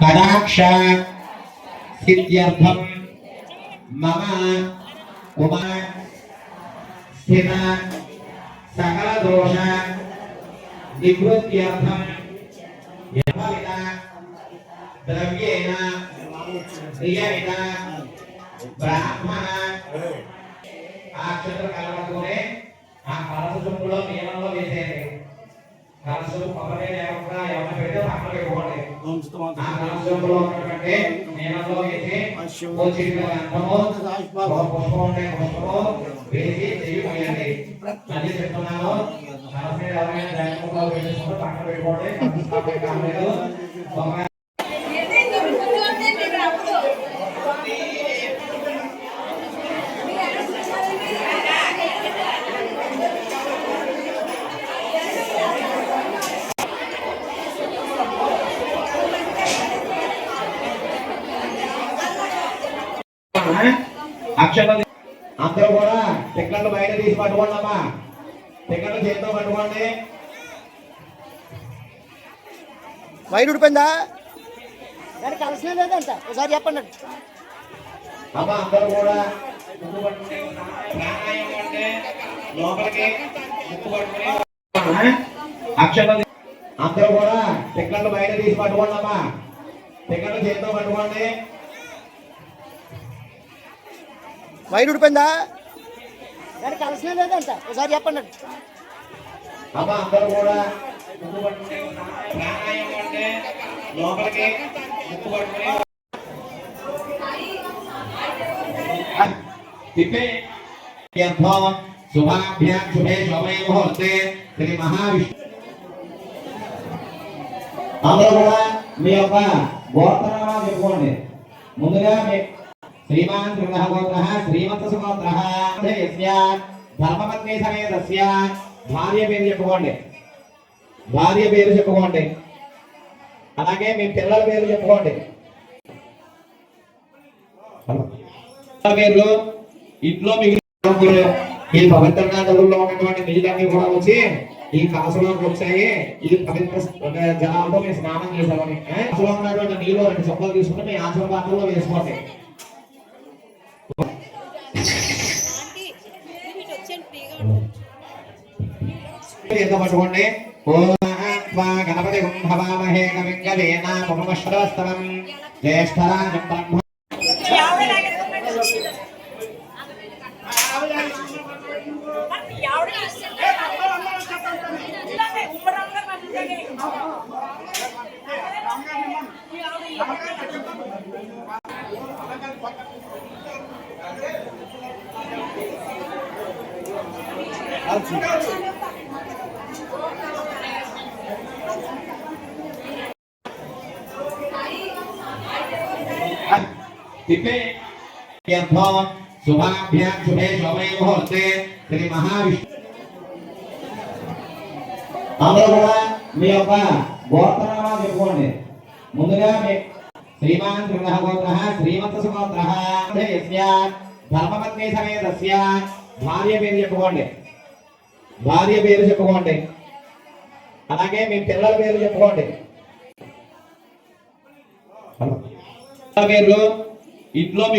కటాక్ష సిద్ధ్యర్థం మమ కుమార్ స్థిత సకల దోష నివృత్త్యర్థం యథావిధ ద్రవ్యేణ ప్రియమిత బ్రాహ్మణ ఆ అక్షతలు కలవడుతూనే ఆ కలస నియమంలో వేసేయండి కలస పక్కనే లేకుండా పెట్టుకోండి చెప్తున్నాను కలస మీద ఎవరైనా జాగ్రత్తగా వేసుకుంటే పక్కన పెట్టుకోండి కాలేదు అక్షరాలు అందరూ కూడా టికెట్లు బయట తీసి పట్టుకోండి అమ్మా. టికెట్లు చేతితో పట్టుకోండి. వైర్ ఉడిపోయిందా దానికి లేదంట. ఒకసారి చెప్పండి. అమ్మా అందరూ కూడా లోపలికి అక్షరాలు అందరూ కూడా టికెట్లు బయట తీసి పట్టుకోండి అమ్మా. టికెట్లు చేతితో పట్టుకోండి. వైర్ ఉడిపోయిందా? దానికి కలిసిన లేదంట. ఒకసారి చెప్పండి. అమ్మా అందరూ కూడా ముక్కు పట్టుకుని ప్రాణాయామం అంటే లోపలికి ముక్కు పట్టుకుని తిప్పే. యథో శుభాభ్యాం శుభే శోభే ముహూర్తే శ్రీ మహావిష్ణు. అందరూ కూడా మీ యొక్క గోత్రనామాలు చెప్పుకోండి. ముందుగా మీ శ్రీమాన్ త్రిగృహ గోత్ర శ్రీమంత సుగోత్ర ధర్మపత్ని సమేతస్య. భార్య పేరు చెప్పుకోండి. భార్య పేరు చెప్పుకోండి. అలాగే మీ పిల్లల పేరు చెప్పుకోండి. పేర్లు ఇంట్లో మిగిలిన ఈ పవిత్ర నదుల్లో ఉన్నటువంటి నీళ్ళన్నీ కూడా వచ్చి ఈ కాసులోకి వచ్చాయి. ఈ పవిత్ర ఒక జలాలతో మీరు స్నానం చేశామని కాసులో ఉన్నటువంటి నీళ్ళు రెండు చొప్పలు తీసుకుని మీ ఆశ్రమ పాత్రలో వేసుకోండి. పట్టుకోండి గణపతి భవామహే కవిం కవేనా ముఖమశ్రవస్తవం జ్యేష్ఠరాజం బ్రహ్మ తిప్పే శుభాభ్యాం శుభే శోభే ముహూర్తే శ్రీ మహావిష్ణు అందరూ కూడా మీ యొక్క గోత్రనామాలు చెప్పుకోండి ముందుగా మీ శ్రీమాన్ గోత్ర శ్రీమంత సుగోత్ర ధర్మపత్ని సమేతస్య భార్య పేరు చెప్పుకోండి భార్య పేరు చెప్పుకోండి. అలాగే మీ పిల్లల పేరు చెప్పుకోండి. పేర్లు ఇంట్లో మీకు